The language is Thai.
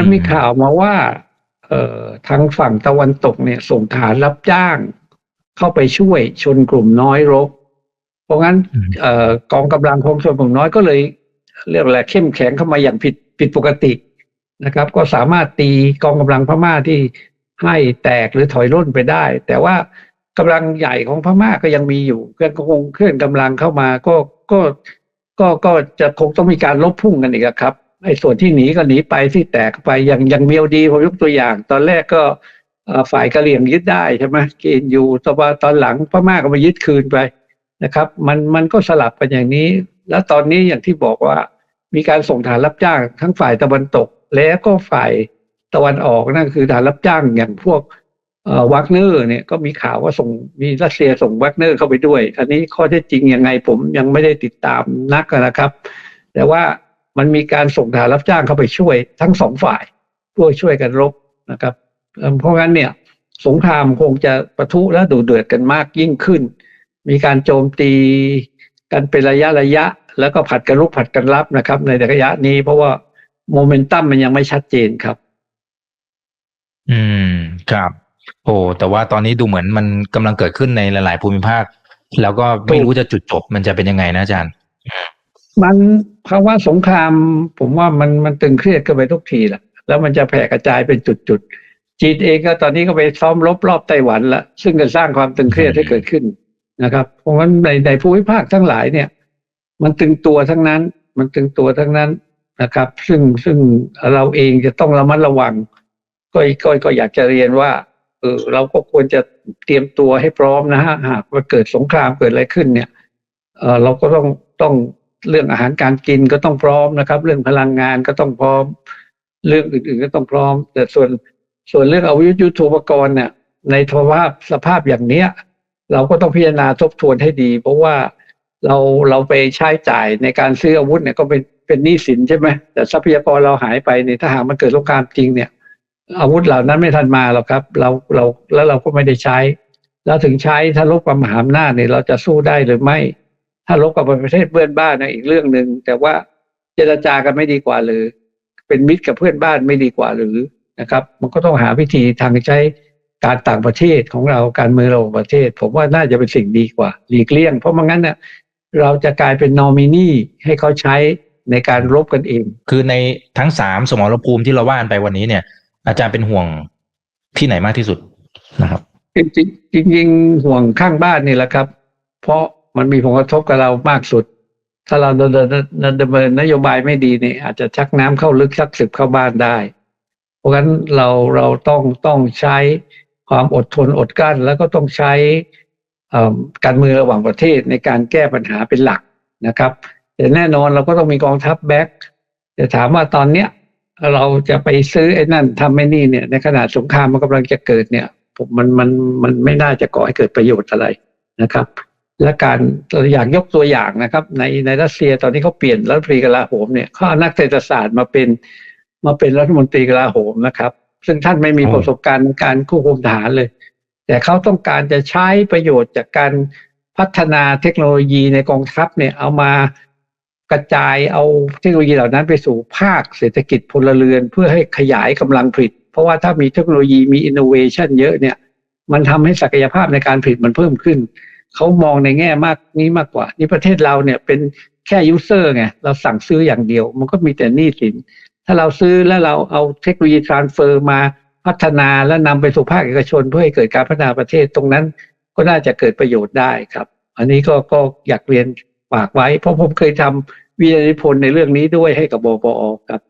มันมีข่าวมาว่า เอ่อทางฝั่งตะวันตกเนี่ยส่งทหารรับจ้าง เข้าไปช่วยชนกลุ่มน้อยรบ เพราะงั้นอืมเอ่อกองกำลังของชนกลุ่มน้อยก็เลย เรียกอะไรเข้มแข็งเข้ามาอย่างผิดผิดปกตินะครับ ก็สามารถตีกองกำลังพม่าที่ให้แตกหรือถอยร่นไปได้ แต่ว่ากำลังใหญ่ของพม่าก็ยังมีอยู่เคลื่อนก็คงเคลื่อนกำลังเข้ามา ก็ก็ก็ก็จะคงต้องมีการลบพุ่งกันอีกอะครับ ไอ้ส่วนที่หนีก็หนีไปที่แตกไปอย่างอย่างเมียวดีผมยกตัวอย่าง ตอนแรกก็ฝ่ายกะเหรี่ยงยึดได้ใช่ไหมกินอยู่แต่ว่าตอนหลังพม่าก็มายึดคืนไปนะครับ มันมันก็สลับกันอย่างนี้ แล้วตอนนี้อย่างที่บอกว่า มีการส่งฐานรับจ้างทั้งฝ่ายตะวันตก แล้วก็ฝ่ายตะวันออกนั่นคือฐานรับจ้างอย่างพวกวักเนอร์เนี่ยก็มีข่าวว่าส่งมีรัสเซียส่งวักเนอร์เข้าไปด้วยอันนี้ข้อเท็จจริงยังไงผมยังไม่ได้ติดตามนักนะครับ แต่ว่า มันมีการส่งฐานรับจ้างเข้าไปช่วยทั้งสองฝ่ายเพื่อช่วยกันรบนะครับ เพราะงั้นเนี่ยสงครามคงจะประทุและดูเดือดกันมากยิ่งขึ้น มีการโจมตีกันเป็นระยะระยะ แล้วก็ผัดกันรุกผัดกันรับนะครับ ในระยะนี้เพราะว่าโมเมนตัมมันยังไม่ชัดเจนครับ อืมครับ โอ้แต่ว่าตอนนี้ดูเหมือนมันกำลังเกิดขึ้นในหลาย ๆ ภูมิภาค แล้วก็ไม่รู้จะจุดจบมันจะเป็นยังไงนะอาจารย์ มันภาวะสงคราม ผมว่ามันมันตึงเครียดกันไปทุกทีแหละแล้วมันจะแผ่กระจายเป็นจุดๆจีนเองก็ตอนนี้ก็ไปซ้อมรบรอบไต้หวันละซึ่งก็สร้างความตึงเครียดให้เกิดขึ้นนะครับ เพราะว่าในในภูมิภาคทั้งหลายเนี่ย มันตึงตัวทั้งนั้น มันตึงตัวทั้งนั้นนะครับ ซึ่งซึ่งเราเองจะต้องระมัดระวัง ก็ก็ก็อยากจะเรียนว่าเออเราก็ควรจะเตรียมตัวให้พร้อมนะฮะหากว่าเกิดสงครามเกิดอะไรขึ้นเนี่ยเออเราก็ต้องต้อง เรื่องอาหารการกินก็ต้องพร้อมนะครับ เรื่องพลังงานก็ต้องพร้อม เรื่องอื่น ๆ ก็ต้องพร้อม แต่ส่วนส่วนเรื่องอาวุธยุทโธปกรณ์เนี่ย ในสภาพสภาพอย่างเนี้ย เราก็ต้องพิจารณาทบทวนให้ดี เพราะว่าเราเราไปใช้จ่ายในการซื้ออาวุธเนี่ยก็เป็นเป็นหนี้สินใช่ไหมแต่ทรัพยากรเราหายไปเนี่ยถ้าหากมันเกิดสงครามจริงเนี่ย อาวุธเหล่านั้นไม่ทันมาหรอกครับ เราเราแล้วเราก็ไม่ได้ใช้ แล้วถึงใช้ถ้าลบกับมหาอำนาเนี่ยเราจะสู้ได้หรือไม่ ถ้าลบกับประเทศเพื่อนบ้านนะอีกเรื่องหนึ่งแต่ว่าเจรจากันไม่ดีกว่าหรือ เป็นมิตรกับเพื่อนบ้านไม่ดีกว่าหรือนะครับ มันก็ต้องหาวิธีทางใช้การต่างประเทศของเราการเมืองเราประเทศ ผมว่าน่าจะเป็นสิ่งดีกว่า หลีกเลี่ยง เพราะไม่งั้นเนี่ยเราจะกลายเป็นนอมินีให้เขาใช้ในการรบกันเอง คือในทั้งสามสมรภูมิที่เราว่านไปวันนี้เนี่ย อาจารย์เป็นห่วงที่ไหนมากที่สุดนะครับ จริงๆจริงๆห่วงข้างบ้านนี่แหละครับ เพราะ มันมีผลกระทบกับเรามากสุด ถ้าเราดำเนินดำเนินนโยบายไม่ดีเนี่ยอาจจะชักน้ำเข้าลึกชักสึบเข้าบ้านได้ เพราะฉะนั้นเราเราต้องต้องใช้ความอดทนอดกลั้น แล้วก็ต้องใช้การเมืองระหว่างประเทศในการแก้ปัญหาเป็นหลักนะครับแต่แน่นอนเราก็ต้องมีกองทัพแบ็กแต่ถามว่าตอนเนี้ยเราจะไปซื้อไอ้นั่นทำไอ้นี่เนี่ย ในขณะสงครามมันกำลังจะเกิดเนี่ยผมมันมันมันไม่น่าจะก่อให้เกิดประโยชน์อะไรนะครับ และการตัวอย่างยกตัวอย่างนะครับ ในในรัสเซียตอนนี้เขาเปลี่ยนรัฐมนตรีกลาโหมเนี่ยเขาเอานักเศรษฐศาสตร์มาเป็นมาเป็นรัฐมนตรีกลาโหมนะครับ ซึ่งท่านไม่มีอ๋อประสบการณ์ในการควบคุมทหารเลย แต่เขาต้องการจะใช้ประโยชน์จากการพัฒนาเทคโนโลยีในกองทัพเนี่ยเอามากระจายเอาเทคโนโลยีเหล่านั้นไปสู่ภาคเศรษฐกิจพลเรือน เพื่อให้ขยายกำลังผลิต เพราะว่าถ้ามีเทคโนโลยีมีอินโนเวชันเยอะเนี่ย มันทำให้ศักยภาพในการผลิตมันเพิ่มขึ้น เขามองในแง่มากนี้มากกว่า นี่ประเทศเราเนี่ยเป็นแค่ยูเซอร์ไงเราสั่งซื้ออย่างเดียว มันก็มีแต่หนี้สิน ถ้าเราซื้อแล้วเราเอาเทคโนโลยีทรานเฟอร์มาพัฒนาและนำไปสู่ภาคเอกชนเพื่อให้เกิดการพัฒนาประเทศตรงนั้น ก็น่าจะเกิดประโยชน์ได้ครับ อันนี้ก็ก็อยากเรียนฝากไว้ เพราะผมเคยทำวิทยานิพนธ์ในเรื่องนี้ด้วยให้กับบปอครับ